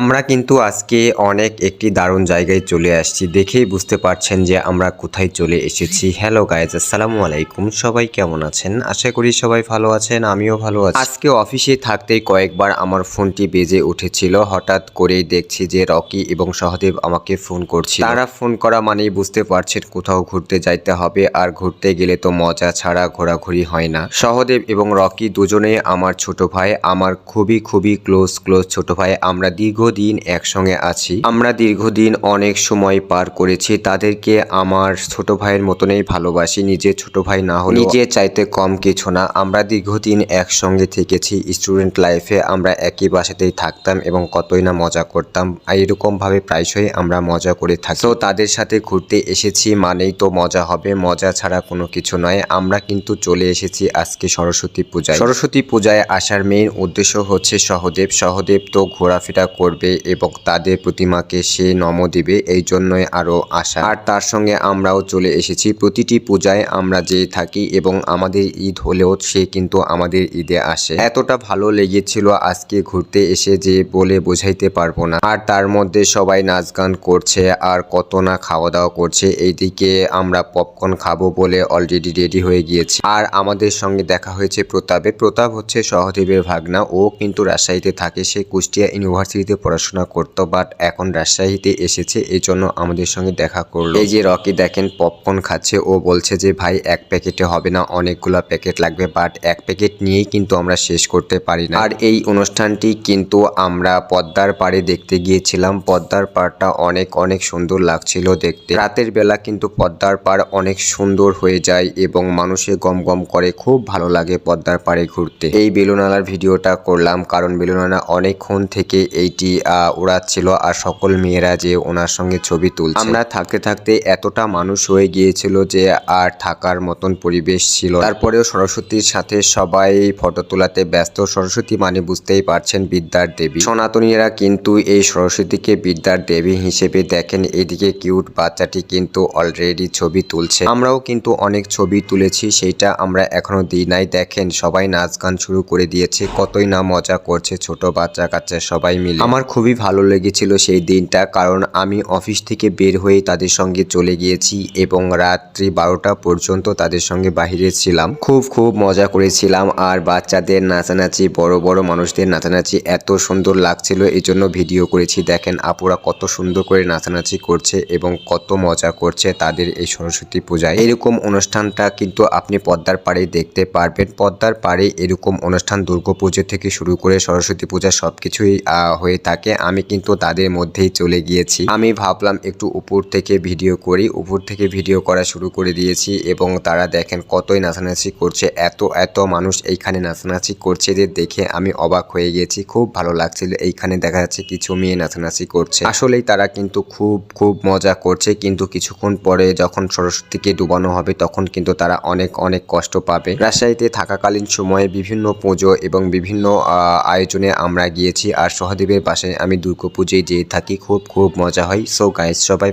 আমরা কিন্তু আজকে অনেক একটি দারুণ জায়গায় চলে আসছি। দেখেই বুঝতে পারছেন যে আমরা কোথায় চলে এসেছি। হ্যালো গাইজ আসসালামু আলাইকুম। সবাই কেমন আছেন? আশা করি সবাই ভালো আছেন, আমিও ভালো আছি। আজকে অফিসে থাকতেই কয়েকবার আমার ফোনটি বেজে উঠেছিল। হঠাৎ করেই দেখছি যে রকি এবং সহদেব আমাকে ফোন করছিল। তারা ফোন করা মানেই বুঝতে পারছেন কোথাও ঘুরতে যাইতে হবে। আর ঘুরতে গেলে তো মজা ছাড়া ঘোরাঘুরি হয় না। সহদেব এবং রকি দুজনেই আমার ছোট ভাই, আমার খুবই খুবই ক্লোজ ক্লোজ ছোট ভাই। আমরা দীর্ঘদিন একসঙ্গে আছি। আমরা দীর্ঘদিন অনেক সময় পার করেছি। তাদেরকে আমার ছোট ভাইয়ের মতনই ভালোবাসি। নিজের ছোট ভাই না হলে নিজে চাইতে কম কিছু না। আমরা দীর্ঘদিন একসঙ্গে থেকেছি স্টুডেন্ট লাইফে। আমরা একই বাসাতেই থাকতাম এবং কতই না মজা করতাম। আর এরকম ভাবে প্রায়শই আমরা মজা করে থাকি। তো তাদের সাথে ঘুরতে এসেছি মানেই তো মজা হবে। মজা ছাড়া কোনো কিছু নয়। আমরা কিন্তু চলে এসেছি আজকে সরস্বতী পূজায়। সরস্বতী পূজায় আসার মেইন উদ্দেশ্য হচ্ছে সহদেব। সহদেব তো ঘোরাফেরা করবে এবং তাদের প্রতিমাকে সে নম দিবে, এই জন্যই আরও আসা আর তার সঙ্গে আমরাও চলে এসেছি। প্রতিটি পূজায় আমরা যে থাকি এবং আমাদের ঈদ হলেও সে কিন্তু আমাদের ঈদে আসে। এতটা ভালো লেগেছিল আজকে ঘুরতে এসে যে বলে বোঝাইতে পারব না। আর তার মধ্যে সবাই নাচ গান করছে আর কত না খাওয়া দাওয়া করছে। এইদিকে আমরা পপকর্ন খাব বলে অলরেডি রেডি হয়ে গিয়েছি। আর আমাদের সঙ্গে দেখা হয়েছে প্রতাপের প্রতাপ হচ্ছে সহদেবের ভাগনা। ও কিন্তু রাজশাহীতে থাকে। সে কুষ্টিয়া ইউনিভার্সিটিতে পড়াশোনা করতো বাট এখন রাজশাহীতে এসেছে এই জন্য আমাদের সঙ্গে দেখা করল। এই যে রকি দেখেন পপকর্ন খাচ্ছে, ও বলছে যে, ভাই, এক প্যাকেটে হবে না, অনেকগুলো প্যাকেট লাগবে বাট এক প্যাকেট নিয়েই কিন্তু আমরা শেষ করতে পারি না। আর এই অনুষ্ঠানটি কিন্তু আমরা পদ্মার পাড়ে দেখতে গিয়েছিলাম। পদ্মার পাড়টা অনেক অনেক সুন্দর লাগছিল দেখতে। রাতের বেলা কিন্তু পদ্মার পাড় অনেক সুন্দর হয়ে যায় এবং মানুষে গম গম করে, খুব ভালো লাগে পদ্মার পাড়ে ঘুরতে। এই বেলুনালার ভিডিওটা করলাম, কারণ বেলুনালা অনেকক্ষণ থেকে এইটি আহ, উড়াচ্ছিল আর সকল মেয়েরা যে ওনার সঙ্গে ছবি তুলছে। আমরা থাকতে থাকতে এতটা মানুষ হয়ে গিয়েছিল যে আর থাকার মতন পরিবেশ ছিল তারপরেও সরস্বতীর সাথে সবাই ফটো তোলাতে ব্যস্ত। সরস্বতী মানে বুঝতেই পারছেন বিদ্যার দেবী। সনাতনীরা কিন্তু এই সরস্বতীকে বিদ্যার দেবী হিসেবে দেখেন। এদিকে কিউট বাচ্চাটি কিন্তু অলরেডি ছবি তুলছে। আমরাও কিন্তু অনেক ছবি তুলেছি সেইটা আমরা এখনও দিই নাই। দেখেন সবাই নাচ গান শুরু করে দিয়েছে। কতই না মজা করছে ছোট বাচ্চা কাচ্চা সবাই মিলে। আমার খুবই ভালো লেগেছিল সেই দিনটা কারণ আমি অফিস থেকে বের হয়ে তাদের সঙ্গে চলে গিয়েছি এবং রাত্রি বারোটা পর্যন্ত তাদের সঙ্গে বাহিরে ছিলাম। খুব খুব মজা করেছিলাম আর বাচ্চাদের নাচানাচি বড় বড় মানুষদের নাচানাচি এত সুন্দর লাগছিল এই জন্য ভিডিও করেছি। দেখেন আপুরা কত সুন্দর করে নাচানাচি করছে এবং কত মজা করছে তাদের এই সরস্বতী পূজায়। এরকম অনুষ্ঠানটা কিন্তু আপনি পদ্মার পাড়ে দেখতে পারবেন। পদ্মার পাড়ে এরকম অনুষ্ঠান দুর্গাপুজো থেকে শুরু করে সরস্বতী পূজা সবকিছুই আহ, হয়ে থাকে আমি কিন্তু তাদের মধ্যেই চলে গিয়েছি। আমি ভাবলাম একটু উপর থেকে ভিডিও করি। উপর থেকে ভিডিও করা শুরু করে দিয়েছি এবং তারা দেখেন কতই নাচানাচি করছে। এত এত মানুষ এইখানে নাচানাচি করছে যে দেখে আমি অবাক হয়ে গেছি। খুব ভালো লাগছিল। এইখানে দেখা যাচ্ছে কিছু মেয়ে নাচানাচি করছে। আসলেই তারা কিন্তু খুব খুব মজা করছে। কিন্তু কিছুক্ষণ পরে যখন সরস্বতীকে ডুবানো হবে, তখন কিন্তু তারা অনেক অনেক কষ্ট পাবে। রাজশাহীতে থাকাকালীন সময়ে বিভিন্ন পুজো এবং বিভিন্ন আয়োজনে আমরা গিয়েছি। আর সহদেবের বাসায় আমি দুর্গা পুজোয় যেয়ে থাকি খুব খুব মজা হয়। সো গাইজ সবাই